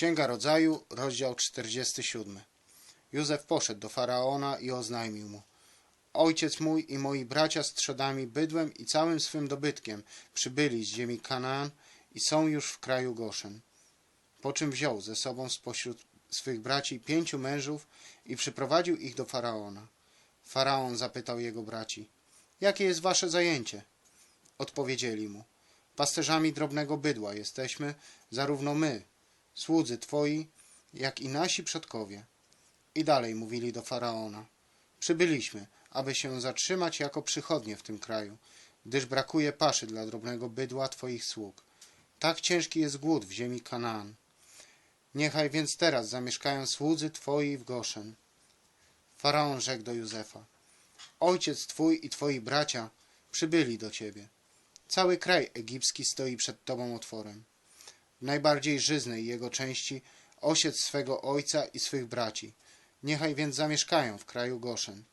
Księga Rodzaju, rozdział 47. Józef poszedł do faraona i oznajmił mu: Ojciec mój i moi bracia z trzodami, bydłem i całym swym dobytkiem przybyli z ziemi Kanaan i są już w kraju Goszen. Po czym wziął ze sobą spośród swych braci pięciu mężów i przyprowadził ich do faraona. Faraon zapytał jego braci: Jakie jest wasze zajęcie? Odpowiedzieli mu: Pasterzami drobnego bydła jesteśmy, zarówno my, słudzy twoi, jak i nasi przodkowie. I dalej mówili do faraona: Przybyliśmy, aby się zatrzymać jako przychodnie w tym kraju, gdyż brakuje paszy dla drobnego bydła twoich sług. Tak ciężki jest głód w ziemi Kanaan. Niechaj więc teraz zamieszkają słudzy twoi w Goszen. Faraon rzekł do Józefa: Ojciec twój i twoi bracia przybyli do ciebie. Cały kraj egipski stoi przed tobą otworem. Najbardziej żyznej jego części osiedz swego ojca i swych braci. Niechaj więc zamieszkają w kraju Goszen.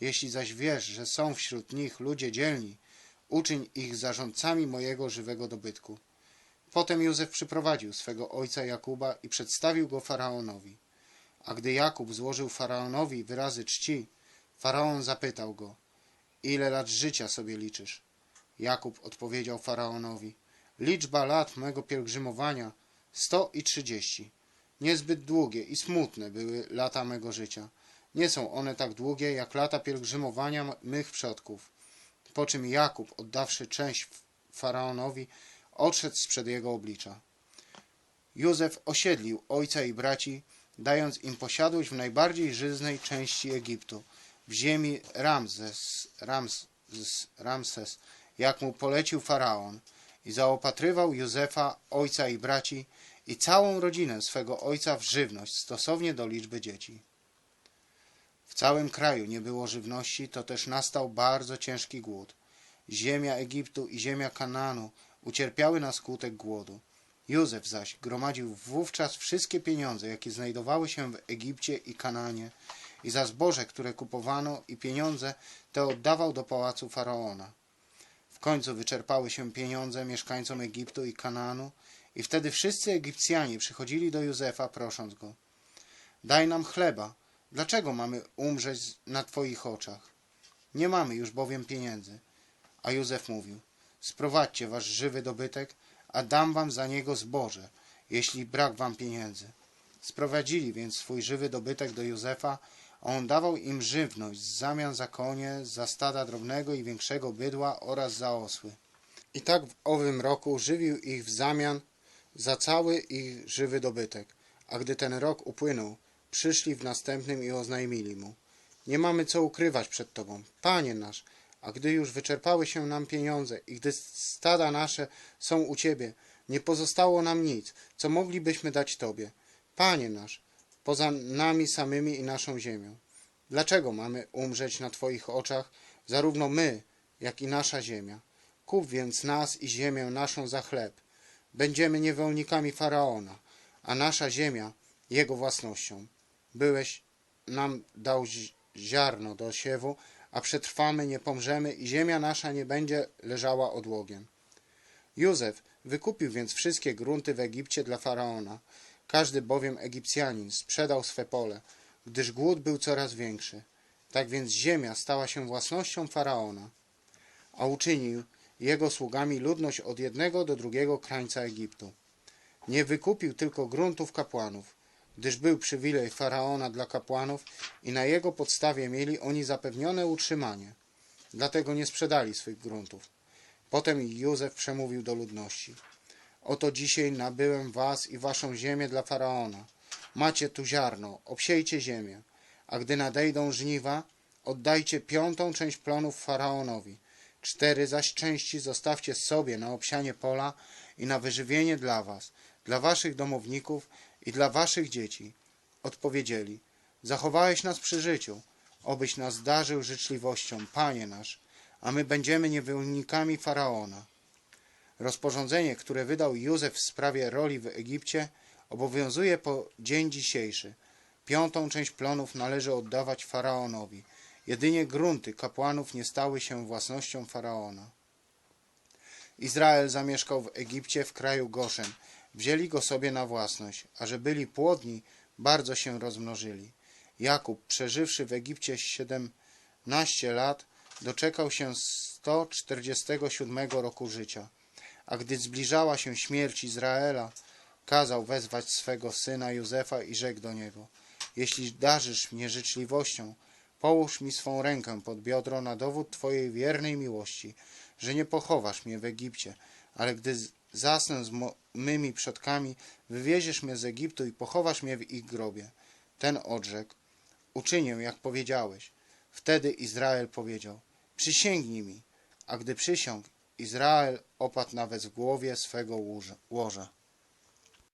Jeśli zaś wiesz, że są wśród nich ludzie dzielni, uczyń ich zarządcami mojego żywego dobytku. Potem Józef przyprowadził swego ojca Jakuba i przedstawił go faraonowi. A gdy Jakub złożył faraonowi wyrazy czci, faraon zapytał go: Ile lat życia sobie liczysz? Jakub odpowiedział faraonowi: Liczba lat mego pielgrzymowania sto i trzydzieści. Niezbyt długie i smutne były lata mego życia. Nie są one tak długie jak lata pielgrzymowania mych przodków. Po czym Jakub, oddawszy część faraonowi, odszedł sprzed jego oblicza. Józef osiedlił ojca i braci, dając im posiadłość w najbardziej żyznej części Egiptu, w ziemi Ramzes, Ramzes, Ramses, jak mu polecił faraon, i zaopatrywał Józefa, ojca i braci, i całą rodzinę swego ojca w żywność stosownie do liczby dzieci. W całym kraju nie było żywności, to też nastał bardzo ciężki głód. Ziemia Egiptu i ziemia Kanaanu ucierpiały na skutek głodu. Józef zaś gromadził wówczas wszystkie pieniądze, jakie znajdowały się w Egipcie i Kananie, i za zboże, które kupowano, i pieniądze te oddawał do pałacu faraona. W końcu wyczerpały się pieniądze mieszkańcom Egiptu i Kanaanu, i wtedy wszyscy Egipcjanie przychodzili do Józefa, prosząc go: Daj nam chleba, dlaczego mamy umrzeć na Twoich oczach? Nie mamy już bowiem pieniędzy. A Józef mówił: Sprowadźcie wasz żywy dobytek, a dam wam za niego zboże, jeśli brak wam pieniędzy. Sprowadzili więc swój żywy dobytek do Józefa, on dawał im żywność w zamian za konie, za stada drobnego i większego bydła oraz za osły. I tak w owym roku żywił ich w zamian za cały ich żywy dobytek. A gdy ten rok upłynął, przyszli w następnym i oznajmili mu: Nie mamy co ukrywać przed tobą, panie nasz, a gdy już wyczerpały się nam pieniądze i gdy stada nasze są u ciebie, nie pozostało nam nic, co moglibyśmy dać tobie. Panie nasz, poza nami samymi i naszą ziemią. Dlaczego mamy umrzeć na twoich oczach, zarówno my, jak i nasza ziemia? Kup więc nas i ziemię naszą za chleb. Będziemy niewolnikami faraona, a nasza ziemia jego własnością. Byłeś nam dał zi- ziarno do siewu, a przetrwamy, nie pomrzemy i ziemia nasza nie będzie leżała odłogiem. Józef wykupił więc wszystkie grunty w Egipcie dla faraona. Każdy bowiem Egipcjanin sprzedał swe pole, gdyż głód był coraz większy. Tak więc ziemia stała się własnością faraona, a uczynił jego sługami ludność od jednego do drugiego krańca Egiptu. Nie wykupił tylko gruntów kapłanów, gdyż był przywilej faraona dla kapłanów i na jego podstawie mieli oni zapewnione utrzymanie. Dlatego nie sprzedali swych gruntów. Potem Józef przemówił do ludności. Oto dzisiaj nabyłem was i waszą ziemię dla faraona. Macie tu ziarno, obsiejcie ziemię, a gdy nadejdą żniwa, oddajcie piątą część plonów faraonowi. Cztery zaś części zostawcie sobie na obsianie pola i na wyżywienie dla was, dla waszych domowników i dla waszych dzieci. Odpowiedzieli, zachowałeś nas przy życiu, obyś nas darzył życzliwością, Panie nasz, a my będziemy niewolnikami Faraona. Rozporządzenie, które wydał Józef w sprawie roli w Egipcie, obowiązuje po dzień dzisiejszy. Piątą część plonów należy oddawać Faraonowi. Jedynie grunty kapłanów nie stały się własnością Faraona. Izrael zamieszkał w Egipcie w kraju Goszen, wzięli go sobie na własność, a że byli płodni, bardzo się rozmnożyli. Jakub, przeżywszy w Egipcie 17 lat, doczekał się 147 roku życia. A gdy zbliżała się śmierć Izraela, kazał wezwać swego syna Józefa i rzekł do niego: Jeśli darzysz mnie życzliwością, połóż mi swą rękę pod biodro na dowód twojej wiernej miłości, że nie pochowasz mnie w Egipcie, ale gdy zasnę z mymi przodkami, wywieziesz mnie z Egiptu i pochowasz mnie w ich grobie. Ten odrzekł: Uczynię, jak powiedziałeś. Wtedy Izrael powiedział: Przysięgnij mi. A gdy przysiągł, Izrael opadł nawet w głowie swego łoża-.